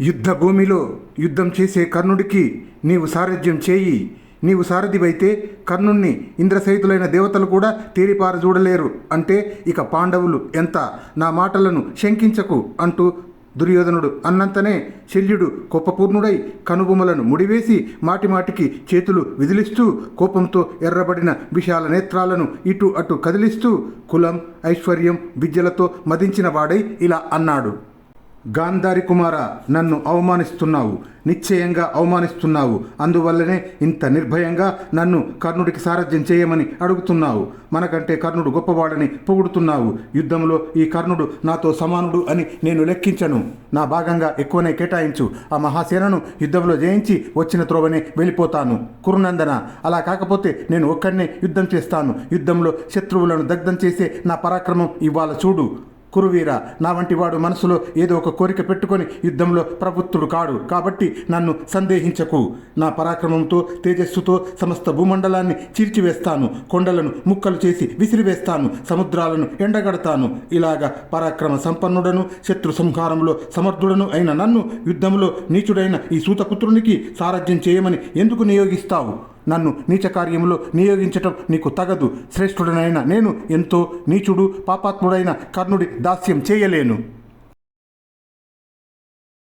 యుద్ధ భూమిలో యుద్ధం చేసే కర్ణుడికి నీవు సారథ్యం చేయి. నీవు సారథివైతే కర్ణుణ్ణి ఇంద్రసహితులైన దేవతలు కూడా తేరిపార చూడలేరు. అంటే ఇక పాండవులు ఎంత? నా మాటలను శంకించకు అంటూ దుర్యోధనుడు అన్నంతనే శల్యుడు కోపపూర్ణుడై కనుబొమ్మలను ముడివేసి మాటిమాటికి చేతులు విదిలిస్తూ కోపంతో ఎర్రబడిన విశాల నేత్రాలను ఇటు అటు కదిలిస్తూ కులం ఐశ్వర్యం విద్యలతో మదించిన వాడై ఇలా అన్నాడు. గాంధారి కుమార నన్ను అవమానిస్తున్నావు. నిశ్చయంగా అవమానిస్తున్నావు. అందువల్లనే ఇంత నిర్భయంగా నన్ను కర్ణుడికి సారథ్యం చేయమని అడుగుతున్నావు. మనకంటే కర్ణుడు గొప్పవాడని పొగుడుతున్నావు. యుద్ధంలో ఈ కర్ణుడు నాతో సమానుడు అని నేను లెక్కించను. నా భాగంగా ఎక్కువనే కేటాయించు. ఆ మహాసేనను యుద్ధంలో జయించి వచ్చిన త్రోవనే వెళ్ళిపోతాను. కురునందన అలా కాకపోతే నేను ఒక్కడనే యుద్ధం చేస్తాను. యుద్ధంలో శత్రువులను దగ్ధం చేసే నా పరాక్రమం ఇవాళ చూడు. కురువీర నా వంటి వాడు మనసులో ఏదో ఒక కోరిక పెట్టుకొని యుద్ధంలో ప్రబుత్తుడు కాడు. కాబట్టి నన్ను సందేహించకు. నా పరాక్రమంతో తేజస్సుతో సమస్త భూమండలాన్ని చీల్చివేస్తాను. కొండలను ముక్కలు చేసి విసిరివేస్తాను. సముద్రాలను ఎండగడతాను. ఇలాగ పరాక్రమ సంపన్నుడను శత్రు సంహారంలో సమర్థుడను అయిన నన్ను యుద్ధంలో నీచుడైన ఈ సూతపుత్రునికి సారథ్యం చేయమని ఎందుకు నియోగిస్తావు? నన్ను నీచ కార్యంలో నియోగించటం నీకు తగదు. శ్రేష్ఠుడనైన నేను ఎంతో నీచుడు పాపాత్ముడైన కర్ణుడి దాస్యం చేయలేను.